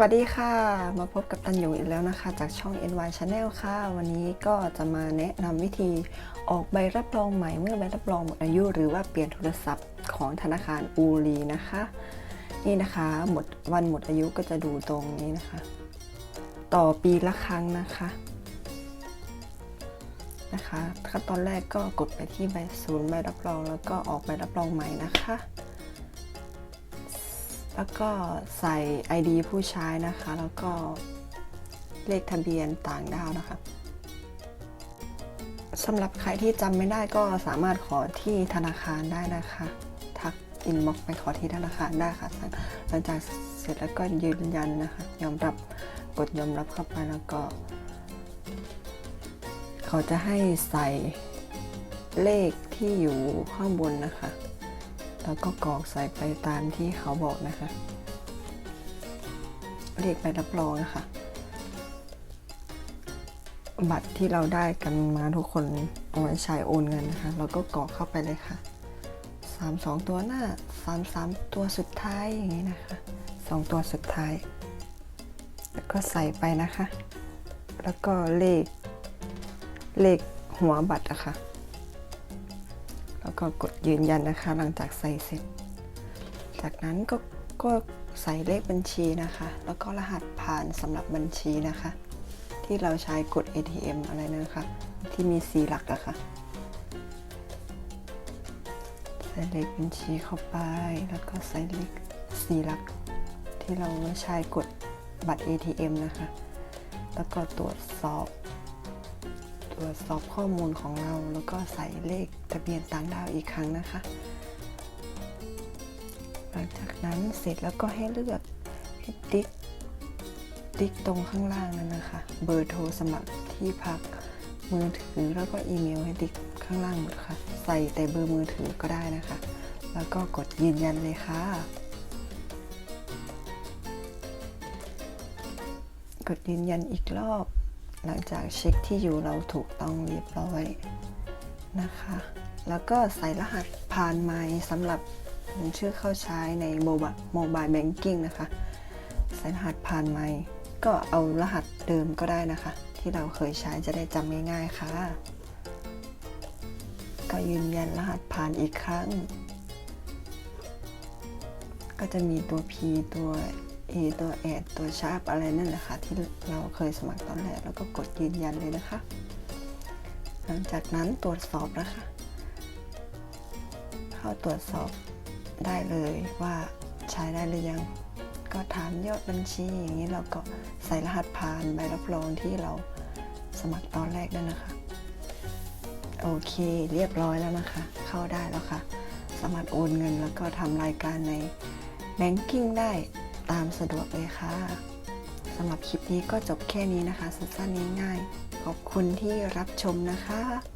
วัสดีค่ะ มาพบกับตันอยู่อีกแล้วนะคะ จากช่อง NY Channel ค่ะ วันนี้ก็จะมาแนะนำวิธีออกใบรับรองใหม่เมื่อใบรับรองหมดอายุ หรือว่าเปลี่ยนโทรศัพท์ของธนาคารอูรีนะคะ นี่นะคะหมดวันหมดอายุก็จะดูตรงนี้นะคะ ต่อปีละครั้งนะคะนะคะขั้นตอนแรกก็กดไปที่ใบศูนย์ใบรับรองแล้วก็ออกใบรับรองใหม่นะคะ แล้วก็ใส่ ID ผู้ใช้นะคะ แล้วก็เลขทะเบียนต่างดาวนะคะสำหรับใครที่จำไม่ได้ก็สามารถขอที่ธนาคารได้นะคะ ทักอินบ็อกไปขอที่ธนาคารได้ค่ะหลังจากเสร็จแล้วก็ยืนยันนะคะ ยอมรับกดยอมรับเข้าไปแล้วก็ เขาจะให้ใส่เลขที่อยู่ข้างบนนะคะ แล้วก็กรอกใส่ไปตามที่เขาบอกนะคะเลขไปรับรองนะคะ บัตรที่เราได้กันมาทุกคนเอาไว้ใช้โอนเงินนะคะเราก็กรอกเข้าไปเลยค่ะ 3 2 ตัวหน้า 3 3 ตัวสุดท้ายอย่างนี้นะคะ 2 ตัวสุดท้าย แล้วก็ใส่ไปนะคะ แล้วก็เลขเลขหัวบัตรอะคะ่ะ แล้วก็กดยืนยันนะคะ หลังจากใส่เสร็จ จากนั้นก็ก็ใส่เลขบัญชีนะคะ แล้วก็รหัสผ่านสำหรับบัญชีนะคะ ที่เราใช้กด ATM อะไรนะคะ ที่มีสีหลักอะคะ่ะใส่เลขบัญชีเข้าไป แล้วก็ใส่เลขสีหลัก ที่เราใช้กดบัตร ATM นะคะ แล้วก็ตรวจสอบ ตรวจสอบข้อมูลของเรา แล้วก็ใส่เลขทะเบียนต่างดาวอีกครั้งนะคะ หลังจากนั้นเสร็จแล้วก็ให้เลือกให้ติ๊กติ๊กตรงข้างล่างนั้นนะคะ เบอร์โทรสำหรับที่พักมือถือแล้วก็อีเมลให้ติ๊กข้างล่างหมดค่ะ ใส่แต่เบอร์มือถือก็ได้นะคะ แล้วก็กดยืนยันเลยค่ะ กดยืนยันอีกรอบ หลังจากเช็คที่อยู่เราถูกต้องเรียบร้อยนะคะ แล้วก็ใส่รหัสผ่านไมล์สำหรับชื่อเข้าใช้ในโมบายโมบายแบงกิ้งนะคะ ใส่รหัสผ่านไมล์ก็เอารหัสเดิมก็ได้นะคะ ที่เราเคยใช้จะได้จำง่ายๆค่ะ ก็ยืนยันรหัสผ่านอีกครั้ง ก็จะมีตัว P ตัว A ตัวแอดตัวชาร์ปอะไรนั่นแหละค่ะที่เราเคยสมัครตอนแรกแล้วก็กดยืนยันเลยนะคะ หลังจากนั้นตรวจสอบนะคะ เข้าตรวจสอบได้เลยว่าใช้ได้หรือยัง ก็ถามยอดบัญชีอย่างนี้เราก็ใส่รหัสผ่านใบรับรองที่เราสมัครตอนแรกนั่นนะคะ โอเคเรียบร้อยแล้วนะคะ เข้าได้แล้วค่ะ สามารถโอนเงินแล้วก็ทำรายการในแบงกิ้งได้ ตามสะดวกเลยค่ะสำหรับคลิปนี้ก็จบแค่นี้นะคะ สั้นๆง่ายๆขอบคุณที่รับชมนะคะ